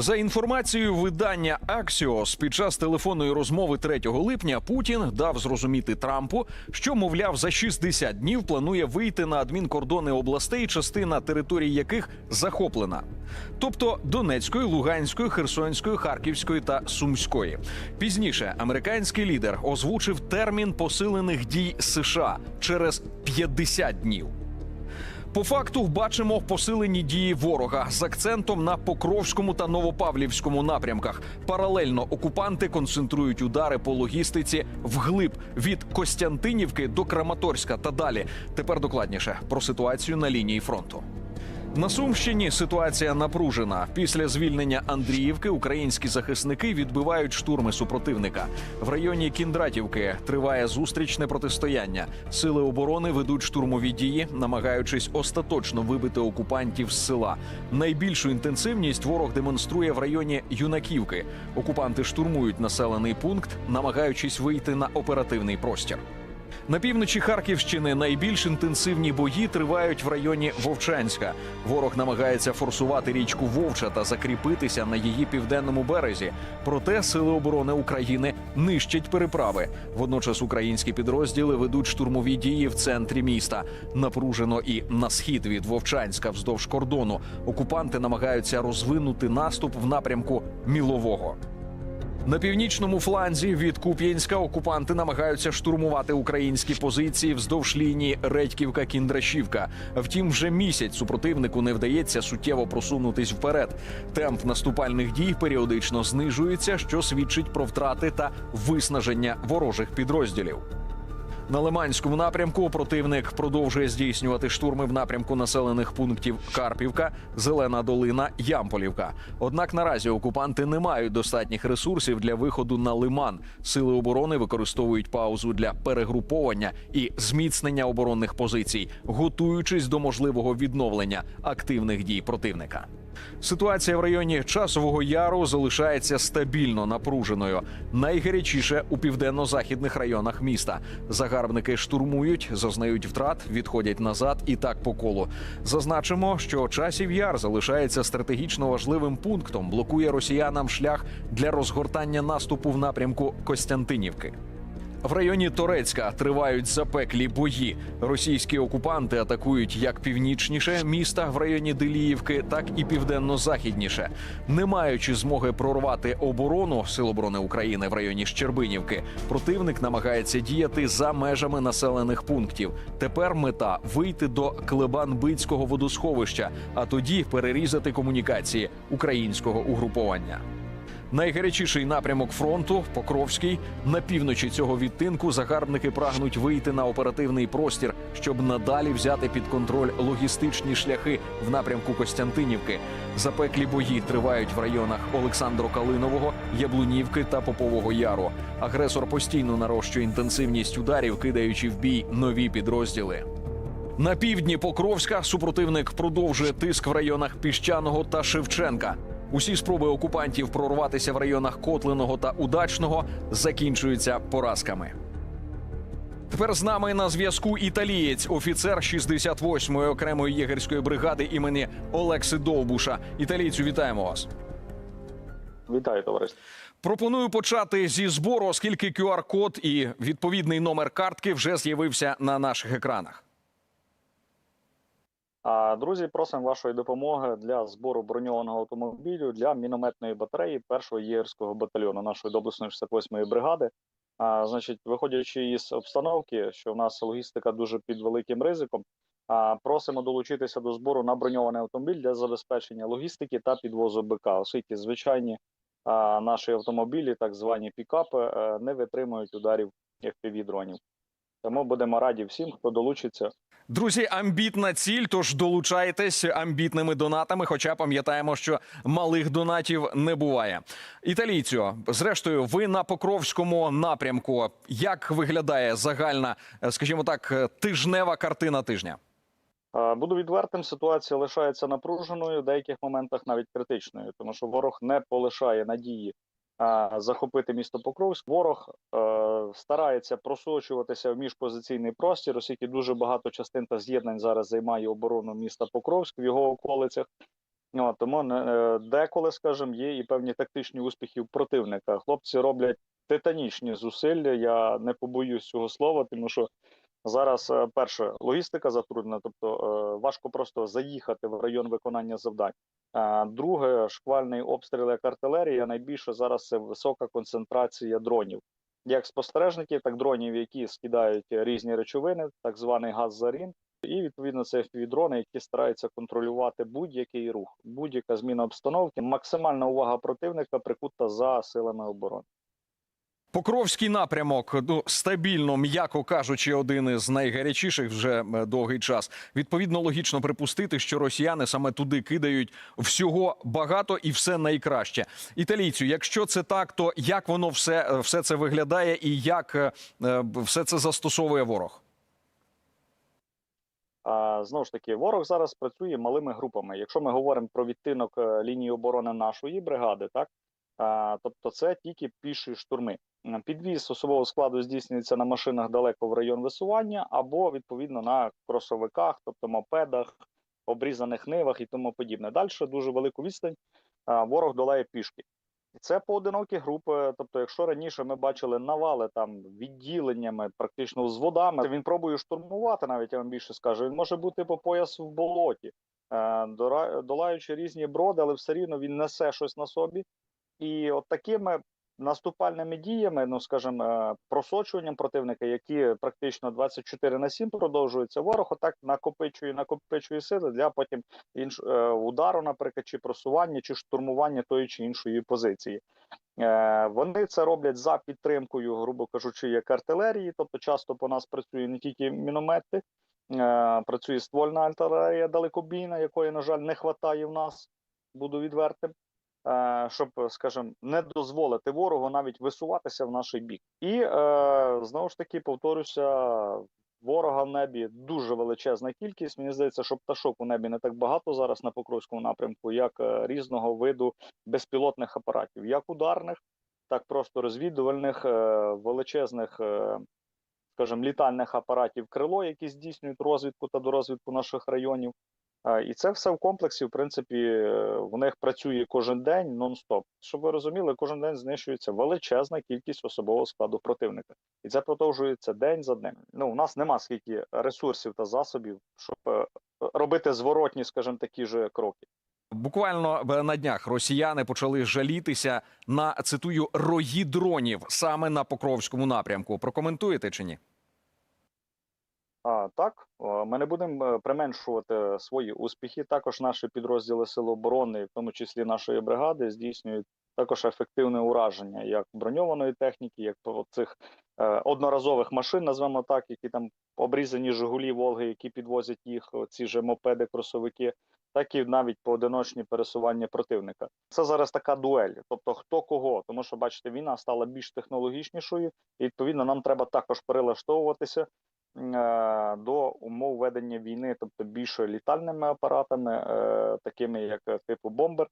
За інформацією видання Axios, під час телефонної розмови 3 липня Путін дав зрозуміти Трампу, що мовляв за 60 днів планує вийти на адмінкордони областей, частина територій яких захоплена, тобто Донецької, Луганської, Херсонської, Харківської та Сумської. Пізніше американський лідер озвучив термін посилених дій США через 50 днів. По факту бачимо посилені дії ворога з акцентом на Покровському та Новопавлівському напрямках. Паралельно окупанти концентрують удари по логістиці вглиб від Костянтинівки до Краматорська та далі. Тепер докладніше про ситуацію на лінії фронту. На Сумщині ситуація напружена. Після звільнення Андріївки українські захисники відбивають штурми супротивника. В районі Кіндратівки триває зустрічне протистояння. Сили оборони ведуть штурмові дії, намагаючись остаточно вибити окупантів з села. Найбільшу інтенсивність ворог демонструє в районі Юнаківки. Окупанти штурмують населений пункт, намагаючись вийти на оперативний простір. На півночі Харківщини найбільш інтенсивні бої тривають в районі Вовчанська. Ворог намагається форсувати річку Вовча та закріпитися на її південному березі. Проте сили оборони України нищать переправи. Водночас українські підрозділи ведуть штурмові дії в центрі міста. Напружено і на схід від Вовчанська вздовж кордону. Окупанти намагаються розвинути наступ в напрямку Мілового. На північному фланзі від Куп'янська окупанти намагаються штурмувати українські позиції вздовж лінії Редьківка-Кіндрашівка. Втім, вже місяць супротивнику не вдається суттєво просунутись вперед. Темп наступальних дій періодично знижується, що свідчить про втрати та виснаження ворожих підрозділів. На Лиманському напрямку противник продовжує здійснювати штурми в напрямку населених пунктів Карпівка, Зелена Долина, Ямполівка. Однак наразі окупанти не мають достатніх ресурсів для виходу на лиман. Сили оборони використовують паузу для перегруповання і зміцнення оборонних позицій, готуючись до можливого відновлення активних дій противника. Ситуація в районі часового яру залишається стабільно напруженою. Найгарячіше у південно-західних районах міста. Загарбники штурмують, зазнають втрат, відходять назад і так по колу. Зазначимо, що часів яр залишається стратегічно важливим пунктом, блокує росіянам шлях для розгортання наступу в напрямку Костянтинівки. В районі Торецька тривають запеклі бої. Російські окупанти атакують як північніше міста в районі Деліївки, так і південно-західніше. Не маючи змоги прорвати оборону Сил оборони України в районі Щербинівки, противник намагається діяти за межами населених пунктів. Тепер мета вийти до Клебан-Бицького водосховища, а тоді перерізати комунікації українського угруповання. Найгарячіший напрямок фронту Покровський. На півночі цього відтинку загарбники прагнуть вийти на оперативний простір, щоб надалі взяти під контроль логістичні шляхи в напрямку Костянтинівки. Запеклі бої тривають в районах Олександро Калинового, Яблунівки та Попового Яру. Агресор постійно нарощує інтенсивність ударів, кидаючи в бій нові підрозділи. На півдні Покровська супротивник продовжує тиск в районах Піщаного та Шевченка. Усі спроби окупантів прорватися в районах Котлиного та Удачного закінчуються поразками. Тепер з нами на зв'язку італієць, офіцер 68-ї окремої єгерської бригади імені Олекси Довбуша. Італійцю, вітаємо вас. Вітаю, товариство. Пропоную почати зі збору, оскільки QR-код і відповідний номер картки вже з'явився на наших екранах. Друзі, просимо вашої допомоги для збору броньованого автомобілю для мінометної батареї першого єгерського батальйону нашої доблесної 68-ї бригади. А, значить, виходячи із обстановки, що в нас логістика дуже під великим ризиком. А, просимо долучитися до збору на броньований автомобіль для забезпечення логістики та підвозу БК, оскільки звичайні а, наші автомобілі, так звані пікапи, е, не витримують ударів fpv дронів. Тому будемо раді всім, хто долучиться Друзі, амбітна ціль. Тож долучайтесь амбітними донатами. Хоча пам'ятаємо, що малих донатів не буває. Італійцю, зрештою, ви на Покровському напрямку. Як виглядає загальна, скажімо так, тижнева картина тижня? Буду відвертим, ситуація лишається напруженою, в деяких моментах навіть критичною, тому що ворог не полишає надії захопити місто Покровськ. Ворог е, старається просочуватися в міжпозиційний простір, оскільки дуже багато частин та з'єднань зараз займає оборону міста Покровськ в його околицях. От, тому е, деколи, скажімо, є і певні тактичні успіхи противника. Хлопці роблять титанічні зусилля. Я не побоюсь цього слова, тому що зараз е, перше логістика затруднена, тобто важко просто заїхати в район виконання завдань. Друге, шквальний обстріл як артилерія. Найбільше зараз це висока концентрація дронів, як спостережників, так дронів, які скидають різні речовини, так званий газ зарін. І відповідно це дрони, які стараються контролювати будь-який рух, будь-яка зміна обстановки. Максимальна увага противника прикута за силами оборони. Покровський напрямок ну стабільно, м'яко кажучи, один із найгарячіших вже довгий час. Відповідно, логічно припустити, що росіяни саме туди кидають всього багато і все найкраще. Італійцю, якщо це так, то як воно все, е, все це виглядає і як е, е, все це застосовує ворог? Знову ж таки, ворог зараз працює малими групами. Якщо ми говоримо про відтинок лінії оборони нашої бригади, так тобто це тільки піші штурми. Підвіз особового складу здійснюється на машинах далеко в район висування, або відповідно на кросовиках, тобто мопедах, обрізаних нивах і тому подібне. Далі дуже велику відстань ворог долає пішки. Це поодинокі групи. Тобто, якщо раніше ми бачили навали там відділеннями, практично взводами, він пробує штурмувати, навіть я вам більше скажу. Він може бути по пояс в болоті, е, долаючи різні броди, але все рівно він несе щось на собі. І от такими наступальними діями, ну скажімо, е, просочуванням противника, які практично 24 на 7 продовжуються, ворог отак накопичує, накопичує сили для потім інш, е, удару, наприклад, чи просування, чи штурмування тої чи іншої позиції. Е, Вони це роблять за підтримкою, грубо кажучи, як артилерії. Тобто, часто по нас працює не тільки міномети, працює ствольна артилерія далекобійна, якої, на жаль, не вистачає в нас. Буду відвертим. Е, Щоб, скажімо, не дозволити ворогу навіть висуватися в наш бік, і е, знову ж таки повторюся, ворога в небі дуже величезна кількість. Мені здається, що пташок у небі не так багато зараз на Покровському напрямку, як е, різного виду безпілотних апаратів, як ударних, так просто розвідувальних, величезних, скажімо, літальних апаратів крило, які здійснюють розвідку та дорозвідку наших районів. І це все в комплексі, в принципі, в них працює кожен день нон-стоп. Щоб ви розуміли, кожен день знищується величезна кількість особового складу противника, і це продовжується день за днем. Ну у нас нема скільки ресурсів та засобів, щоб е, робити зворотні, скажімо, такі ж кроки. Буквально е, на днях росіяни почали жалітися на цитую рої дронів саме на Покровському напрямку. Прокоментуєте чи ні? А так, ми не будемо е, применшувати свої успіхи. Також наші підрозділи Сил оборони, в тому числі нашої бригади, здійснюють також ефективне ураження як броньованої техніки, як цих е, одноразових машин, назвемо так, які там обрізані Жигулі, Волги, які підвозять їх, ці ж мопеди, кросовики, так і навіть поодиночні пересування противника. Це зараз така дуель, тобто хто кого, тому що бачите, війна стала більш технологічнішою, і відповідно нам треба також перелаштовуватися до умов ведення війни, тобто більш літальними апаратами, е, такими як е, типу бомбер,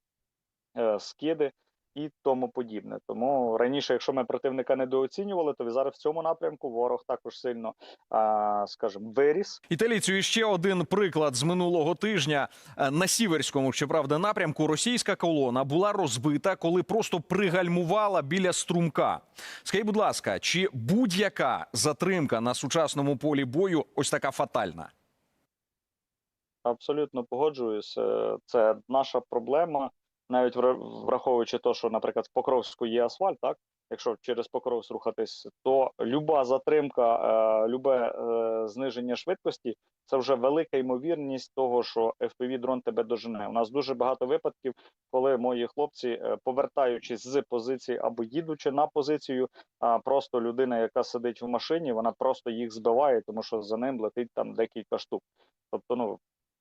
е, скиди і тому подібне. Тому раніше, якщо ми противника недооцінювали, то зараз в цьому напрямку ворог також сильно, скажімо, виріс. Італійцю ще один приклад з минулого тижня Е, на сіверському, щоправда, напрямку російська колона була розбита, коли просто пригальмувала біля струмка. Скажіть, будь ласка, чи будь-яка затримка на сучасному полі бою ось така фатальна? Абсолютно погоджуюсь. Е, Це наша проблема, навіть вра- враховуючи те, що, наприклад, в Покровську є асфальт, так якщо через Покровськ рухатись, то люба затримка, е, любе е, зниження швидкості це вже велика ймовірність того, що fpv дрон тебе дожене. У нас дуже багато випадків, коли мої хлопці, е, повертаючись з позиції або їдучи на позицію, а просто людина, яка сидить в машині, вона просто їх збиває, тому що за ним летить там декілька штук. Тобто, ну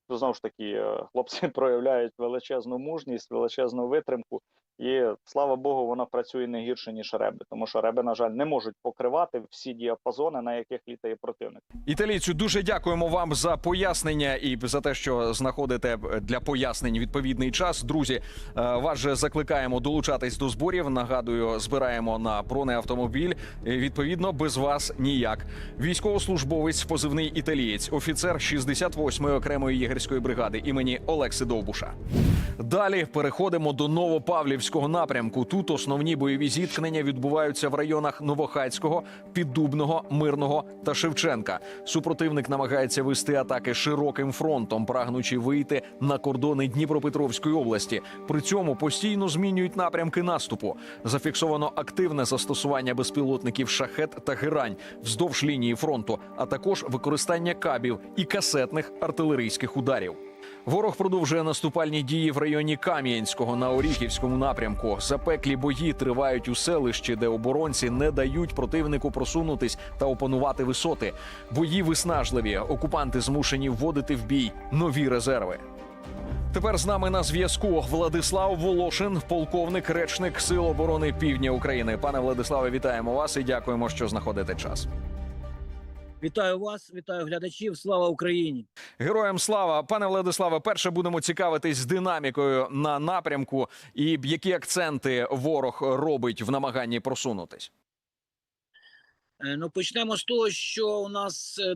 знову ж таки, е, хлопці проявляють величезну мужність, величезну витримку, І слава Богу, вона працює не гірше ніж реби, тому що реби, на жаль, не можуть покривати всі діапазони, на яких літає противник. Італійцю, дуже дякуємо вам за пояснення і за те, що знаходите для пояснень відповідний час. Друзі, е, вас же закликаємо долучатись до зборів. Нагадую, збираємо на бронеавтомобіль. Відповідно, без вас ніяк. Військовослужбовець, позивний італієць, офіцер 68-ї окремої єгерської бригади імені Олекси Довбуша. Далі переходимо до Новопавлівського напрямку. Тут основні бойові зіткнення відбуваються в районах Новохацького, Піддубного, Мирного та Шевченка. Супротивник намагається вести атаки широким фронтом, прагнучи вийти на кордони Дніпропетровської області. При цьому постійно змінюють напрямки наступу. Зафіксовано активне застосування безпілотників шахет та герань вздовж лінії фронту, а також використання кабів і касетних артилерійських ударів. Ворог продовжує наступальні дії в районі Кам'янського на Оріхівському напрямку. Запеклі бої тривають у селищі, де оборонці не дають противнику просунутись та опанувати висоти. Бої виснажливі. Окупанти змушені вводити в бій нові резерви. Тепер з нами на зв'язку Владислав Волошин, полковник, речник Сил оборони Півдня України. Пане Владиславе, вітаємо вас і дякуємо, що знаходите час. Вітаю вас, вітаю глядачів. Слава Україні! Героям слава, пане Владиславе. Перше будемо цікавитись динамікою на напрямку і які акценти ворог робить в намаганні просунутись. Е, Ну почнемо з того, що у нас е,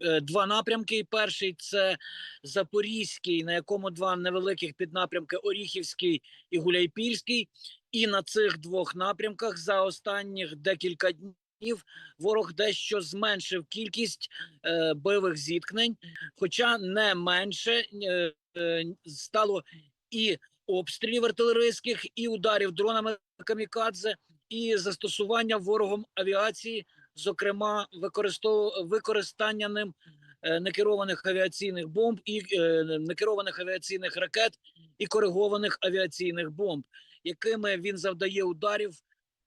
е, два напрямки. Перший це Запорізький, на якому два невеликих піднапрямки Оріхівський і Гуляйпільський. І на цих двох напрямках за останніх декілька днів ворог дещо зменшив кількість е, бойових зіткнень, хоча не менше е, е, стало і обстрілів артилерійських, і ударів дронами камікадзе, і застосування ворогом авіації, зокрема використов... використання ним е, некерованих авіаційних бомб і е, некерованих авіаційних ракет і коригованих авіаційних бомб, якими він завдає ударів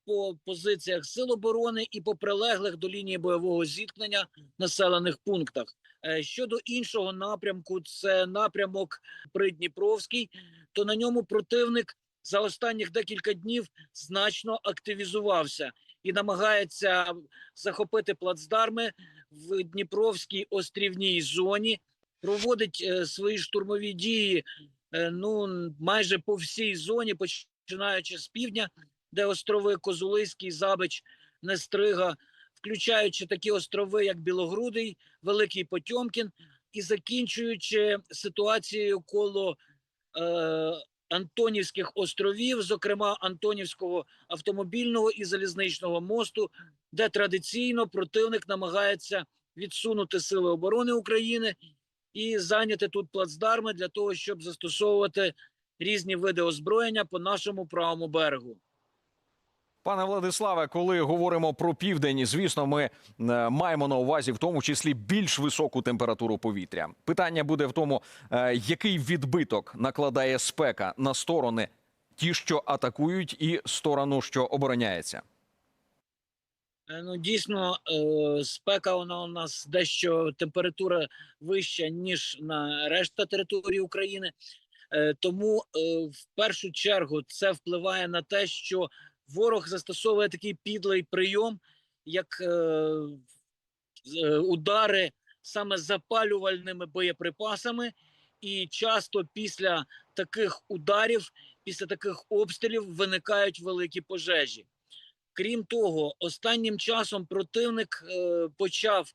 по позиціях сил оборони і по прилеглих до лінії бойового зіткнення населених пунктах. Е, Щодо іншого напрямку, це напрямок Придніпровський, то на ньому противник за останніх декілька днів значно активізувався і намагається захопити плацдарми в Дніпровській острівній зоні, проводить е, свої штурмові дії е, ну майже по всій зоні, починаючи з півдня, де острови Козулиський, Забич, Нестрига, включаючи такі острови, як Білогрудий, Великий Потьомкін, і закінчуючи ситуацією коло е, Антонівських островів, зокрема Антонівського автомобільного і залізничного мосту, де традиційно противник намагається відсунути сили оборони України і зайняти тут плацдарми для того, щоб застосовувати різні види озброєння по нашому правому берегу. Пане Владиславе, коли говоримо про південь, звісно, ми е, маємо на увазі в тому числі більш високу температуру повітря. Питання буде в тому, е, який відбиток накладає спека на сторони, ті, що атакують, і сторону, що обороняється. Е, Ну, дійсно, спека вона у нас дещо температура вища, ніж на решта території України. Тому в першу чергу це впливає на те, що ворог застосовує такий підлий прийом, як е, е, удари саме запалювальними боєприпасами, і часто після таких ударів, після таких обстрілів виникають великі пожежі. Крім того, останнім часом противник е, почав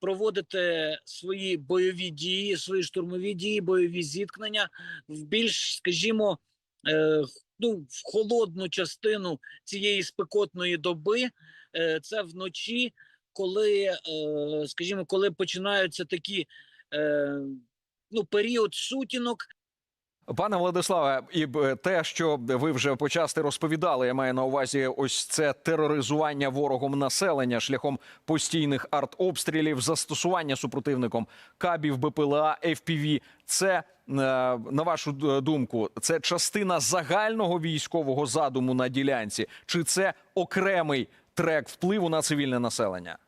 проводити свої бойові дії, свої штурмові дії, бойові зіткнення в більш, скажімо, е, ну, в холодну частину цієї спекотної доби. Е, це вночі, коли, е, скажімо, коли починаються такі е, ну, період сутінок, Пане Владиславе, і те, що ви вже почасти розповідали, я маю на увазі ось це тероризування ворогом населення шляхом постійних артобстрілів, застосування супротивником кабів, БПЛА, FPV. Це е, на вашу думку, це частина загального військового задуму на ділянці, чи це окремий трек впливу на цивільне населення?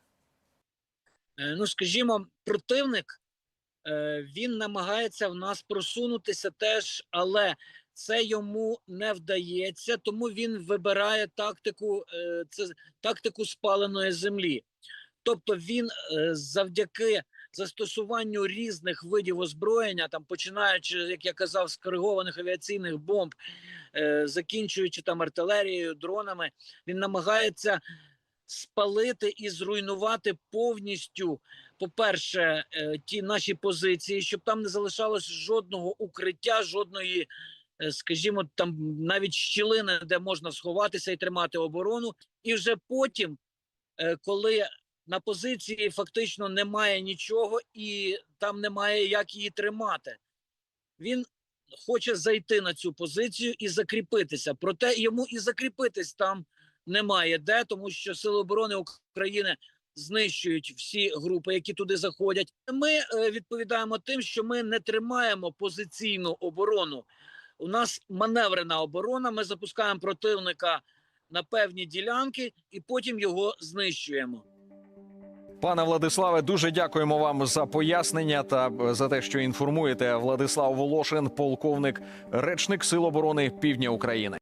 Е, ну скажімо, противник е, він намагається в нас просунутися теж, але Це йому не вдається, тому він вибирає тактику, е, це тактику спаленої землі. Тобто він е, завдяки застосуванню різних видів озброєння, там починаючи, як я казав, з коригованих авіаційних бомб, е, закінчуючи там артилерією, дронами, він намагається спалити і зруйнувати повністю, по-перше, е, ті наші позиції, щоб там не залишалось жодного укриття, жодної, е, скажімо, там навіть щілини, де можна сховатися і тримати оборону. І вже потім, е, коли на позиції фактично немає нічого, і там немає як її тримати. Він хоче зайти на цю позицію і закріпитися. Проте йому і закріпитись там немає де, тому що Сили оборони України знищують всі групи, які туди заходять. Ми е, відповідаємо тим, що ми не тримаємо позиційну оборону. У нас маневрена оборона. Ми запускаємо противника на певні ділянки і потім його знищуємо. Пане Владиславе, дуже дякуємо вам за пояснення та е, за те, що інформуєте. Владислав Волошин, полковник, речник Сил оборони Півдня України.